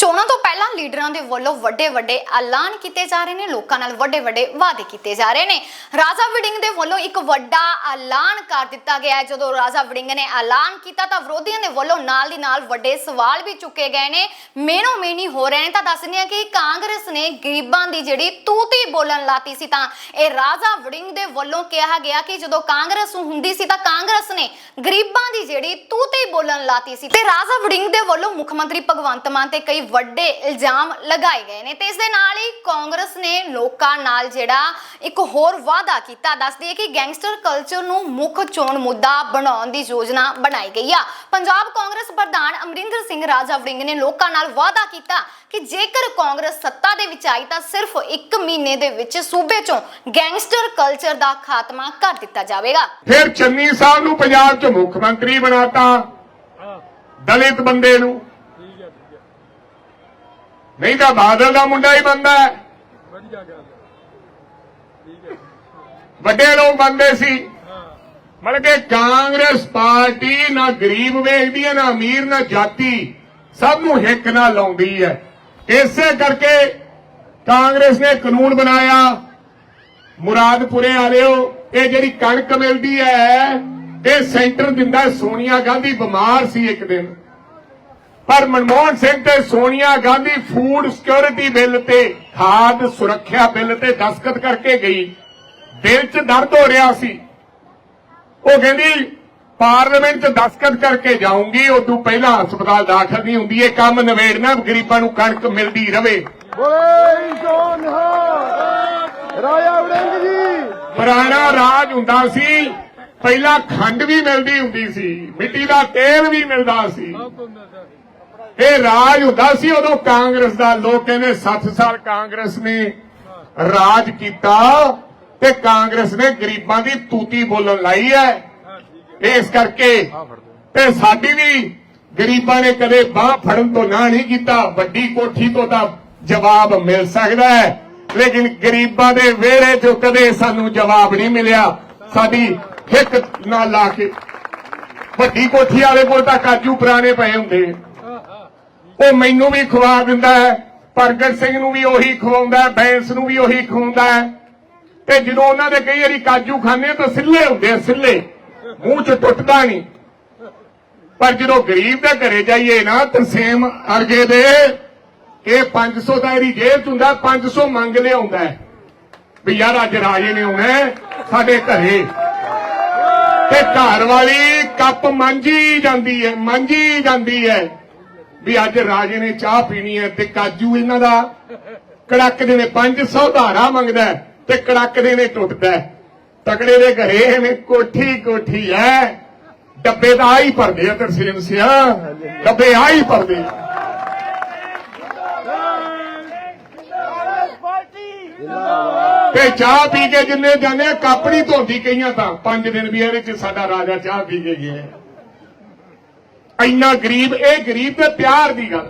ਚੋਣਾਂ ਤੋਂ ਪਹਿਲਾਂ ਲੀਡਰਾਂ ਦੇ ਵੱਲੋਂ ਵੱਡੇ ਵੱਡੇ ਐਲਾਨ ਕੀਤੇ ਜਾ ਰਹੇ ਨੇ, ਲੋਕਾਂ ਨਾਲ ਵੱਡੇ ਵੱਡੇ ਵਾਅਦੇ ਕੀਤੇ ਜਾ ਰਹੇ ਨੇ। ਰਾਜਾ ਵੜਿੰਗ ਦੇ ਵੱਲੋਂ ਇੱਕ ਵੱਡਾ ਐਲਾਨ ਕਰ ਦਿੱਤਾ ਗਿਆ ਹੈ। ਜਦੋਂ ਰਾਜਾ ਵੜਿੰਗ ਨੇ ਐਲਾਨ ਕੀਤਾ ਤਾਂ ਵਿਰੋਧੀਆਂ ਦੇ ਵੱਲੋਂ ਨਾਲ ਦੀ ਨਾਲ ਵੱਡੇ ਸਵਾਲ ਵੀ ਚੁੱਕੇ ਗਏ ਨੇ। ਮੇਨੋ ਮੇਨੀ ਹੋ ਰਹੇ ਨੇ ਤਾਂ ਦੱਸਦੇ ਹਾਂ ਕਿ ਕਾਂਗਰਸ ਨੇ ਗਰੀਬਾਂ ਦੀ ਜਿਹੜੀ ਤੂਤੀ ਬੋਲਣ ਲਾਤੀ ਸੀ ਤਾਂ ਇਹ ਰਾਜਾ ਵੜਿੰਗ ਦੇ ਵੱਲੋਂ ਕਿਹਾ ਗਿਆ ਕਿ ਜਦੋਂ ਕਾਂਗਰਸ ਹੁੰਦੀ ਸੀ ਤਾਂ ਕਾਂਗਰਸ ਨੇ ਗਰੀਬਾਂ ਦੀ ਜਿਹੜੀ ਤੂਤੀ ਬੋਲਣ ਲਾਤੀ ਸੀ ਤੇ ਰਾਜਾ ਵੜਿੰਗ ਦੇ ਵੱਲੋਂ ਮੁੱਖ ਮੰਤਰੀ ਭਗਵੰਤ ਮਾਨ ਤੇ ਕਈ ਵੱਡੇ ਇਲਜ਼ਾਮ ਲਗਾਏ ਗਏ ਨੇ ਤੇ ਇਸ ਦੇ ਨਾਲ ਹੀ ਕਾਂਗਰਸ ਨੇ ਲੋਕਾਂ ਨਾਲ ਜਿਹੜਾ ਇੱਕ ਹੋਰ ਵਾਅਦਾ ਕੀਤਾ। ਦੱਸਦੀ ਹੈ ਕਿ ਗੈਂਗਸਟਰ ਕਲਚਰ ਨੂੰ ਮੁੱਖ ਚੋਣ ਮੁੱਦਾ ਬਣਾਉਣ ਦੀ ਯੋਜਨਾ ਬਣਾਈ ਗਈ ਆ। ਪੰਜਾਬ ਕਾਂਗਰਸ ਪ੍ਰਧਾਨ ਅਮਰਿੰਦਰ ਸਿੰਘ ਰਾਜਾ ਵੜਿੰਗ ਨੇ ਲੋਕਾਂ ਨਾਲ ਵਾਅਦਾ ਕੀਤਾ ਕਿ ਜੇਕਰ ਕਾਂਗਰਸ ਸੱਤਾ ਦੇ ਵਿੱਚ ਆਈ ਤਾਂ ਸਿਰਫ 1 ਮਹੀਨੇ ਦੇ ਵਿੱਚ ਸੂਬੇ ਚੋਂ ਗੈਂਗਸਟਰ ਕਲਚਰ ਦਾ ਖਾਤਮਾ ਕਰ ਦਿੱਤਾ ਜਾਵੇਗਾ। ਫਿਰ ਚੰਨੀ ਸਾਹਿਬ ਨੂੰ ਪੰਜਾਬ 'ਚ ਮੁੱਖ ਮੰਤਰੀ ਬਣਾਤਾ। ਦਲਿਤ ਬੰਦੇ ਨੂੰ। ਨਹੀਂ ਤਾਂ ਬਾਦਲ ਦਾ ਮੁੰਡਾ ਹੀ ਬੰਦਾ ਹੈ। ਵਧੀਆ ਗੱਲ ਹੈ। ਠੀਕ ਹੈ। ਵੱਡੇ ਲੋਕ ਬੰਦੇ ਸੀ। ਮਤਲਬ ਕਿ ਕਾਂਗਰਸ ਪਾਰਟੀ ਨਾ ਗਰੀਬ ਵੇਖਦੀ ਹੈ ਨਾ ਅਮੀਰ ਨਾ ਜਾਤੀ। ਸਭ ਨੂੰ ਹਿੱਕ ਨਾਲ ਲਾਉਂਦੀ ਹੈ। ਇਸੇ ਕਰਕੇ ਕਾਂਗਰਸ ਨੇ ਕਾਨੂੰਨ ਬਣਾਇਆ। ਮੁਰਾਦਪੁਰੇ ਵਾਲਿਓ ਇਹ ਜਿਹੜੀ ਕਣਕ ਮਿਲਦੀ ਹੈ ਇਹ ਸੈਂਟਰ ਦਿੰਦਾ। ਸੋਨੀਆ ਗਾਂਧੀ ਬਿਮਾਰ ਸੀ ਇੱਕ ਦਿਨ। ਪਰ ਮਨਮੋਹਨ ਸਿੰਘ ਤੇ Sonia Gandhi food security bill ਤੇ ਖਾਦ ਸੁਰੱਖਿਆ ਬਿੱਲ ਤੇ ਦਸਖਤ ਕਰਕੇ ਗਈ। ਦਿਲ 'ਚ ਦਰਦ ਹੋ ਰਿਹਾ ਸੀ। ਉਹ ਕਹਿੰਦੀ ਪਾਰਲੀਮੈਂਟ 'ਚ ਦਸਖਤ ਕਰਕੇ ਜਾਊਂਗੀ ਉਦੋਂ ਪਹਿਲਾਂ ਹਸਪਤਾਲ ਦਾਖਲ ਨਹੀਂ ਹੁੰਦੀ ਇਹ ਕੰਮ ਨਵੇੜਨਾ ਗਰੀਬਾਂ ਨੂੰ ਕਣਕ ਮਿਲਦੀ ਰਵੇ। ਬੋਲੇ ਜੋਨ ਰਾਇਆ ਵੜਿੰਗ ਜੀ। ਪੁਰਾਣਾ ਰਾਜ ਹੁੰਦਾ ਸੀ ਪਹਿਲਾਂ ਖੰਡ ਵੀ ਮਿਲਦੀ ਹੁੰਦੀ ਸੀ ਮਿੱਟੀ ਦਾ ਤੇਲ ਵੀ ਮਿਲਦਾ ਸੀ। ਇਹ ਰਾਜ ਹੁੰਦਾ ਸੀ, ਉਦੋਂ ਕਾਂਗਰਸ ਦਾ ਲੋਕ ਕਹਿੰਦੇ 60 ਸਾਲ ਕਾਂਗਰਸ ਨੇ ਰਾਜ ਕੀਤਾ ਤੇ ਕਾਂਗਰਸ ਨੇ ਗਰੀਬਾਂ ਦੀ ਤੂਤੀ ਬੋਲਣ ਲਾਈ ਹੈ। ਇਸ ਕਰਕੇ ਤੇ ਸਾਡੀ ਵੀ ਗਰੀਬਾਂ ਨੇ ਕਦੇ ਬਾਹ ਫੜਨ ਤੋਂ ਨਾ ਨਹੀਂ ਕੀਤਾ, ਵੱਡੀ ਕੋਠੀ ਤੋਂ ਤਾਂ ਜਵਾਬ ਮਿਲ ਸਕਦਾ ਹੈ। ਲੇਕਿਨ ਗਰੀਬਾਂ ਦੇ ਵਿਹੜੇ 'ਚੋਂ ਕਦੇ ਸਾਨੂੰ ਜਵਾਬ ਨਹੀਂ ਮਿਲਿਆ। ਸਾਡੀ ਹਿੱਕ ਨਾਲ ਲਾ ਕੇ ਵੱਡੀ ਕੋਠੀ ਵਾਲੇ ਕੋਲ ਤਾਂ ਕਾਜੂ ਪੁਰਾਣੇ ਪਏ ਹੁੰਦੇ। ਉਹ ਮੈਨੂੰ ਵੀ ਖਵਾ ਦਿੰਦਾ ਹੈ, ਪ੍ਰਗਟ ਸਿੰਘ ਨੂੰ ਵੀ ਉਹੀ ਖਵਾਉਂਦਾ ਬੈਂਸ ਨੂੰ ਵੀ ਉਹੀ ਖਵਾਉਂਦਾ ਤੇ ਜਦੋਂ ਉਹਨਾਂ ਦੇ ਕਈ ਵਾਰੀ ਕਾਜੂ ਖਾਂਦੇ ਤਾਂ ਸਿੱਲੇ ਹੁੰਦੇ ਆ, ਸਿੱਲੇ। ਮੂੰਹ ਚ ਟੁੱਟਦਾ ਨਹੀਂ। ਪਰ ਜਦੋਂ ਗਰੀਬ ਦੇ ਘਰੇ ਜਾਈਏ ਨਾ ਤਰਸੇਮ ਅਰਗੇ ਦੇ ਇਹ 500 ਦਾ ਇਹਦੀ ਜੇਬ ਚ ਹੁੰਦਾ 500 ਮੰਗ ਲਿਆਉਂਦਾ ਵੀ ਯਾਰ ਅੱਜ ਰਾਜੇ ਨੇ ਆਉਣਾ ਸਾਡੇ ਘਰੇ। ਤੇ ਘਰ ਵਾਲੀ ਕੱਪ ਮਾਂਜੀ ਜਾਂਦੀ ਹੈ, ਮਾਂਜੀ ਜਾਂਦੀ ਹੈ। ਵੀ ਅੱਜ ਰਾਜੇ ਨੇ ਚਾਹ ਪੀਣੀ ਹੈ ਤੇ ਕਾਜੂ ਇਹਨਾਂ ਦਾ। ਕੜਕ ਦੇ ਨੇ 500 ਧਾਰਾ ਮੰਗਦਾ ਤੇ ਕੜਕ ਦੇ ਨੇ ਟੁੱਟਦਾ ਤਕੜੇ ਦੇ ਘਰੇ ਐਵੇਂ ਕੋਠੀ ਕੋਠੀ ਹੈ ਡੱਬੇ ਤਾਂ ਆਈ ਭਰਦੇ ਆ ਤਰਸੇਮ ਸਿਆ ਡੱਬੇ ਆਈ ਭਰਦੇ ਤੇ ਚਾਹ ਪੀ ਕੇ ਜਿੰਨੇ ਜਾਂਦੇ ਆ, ਕੱਪ ਨਹੀਂ ਧੋਂਦੀ ਕਈਆਂ ਤਾਂ। ਪੰਜ ਦਿਨ ਵੀ ਇਹਦੇ ਚ ਸਾਡਾ ਰਾਜਾ ਚਾਹ ਪੀ ਕੇ ਗਿਆ। ਇੰਨਾ ਗਰੀਬ ਇਹ ਗਰੀਬ ਤੇ ਪਿਆਰ ਦੀ ਗੱਲ।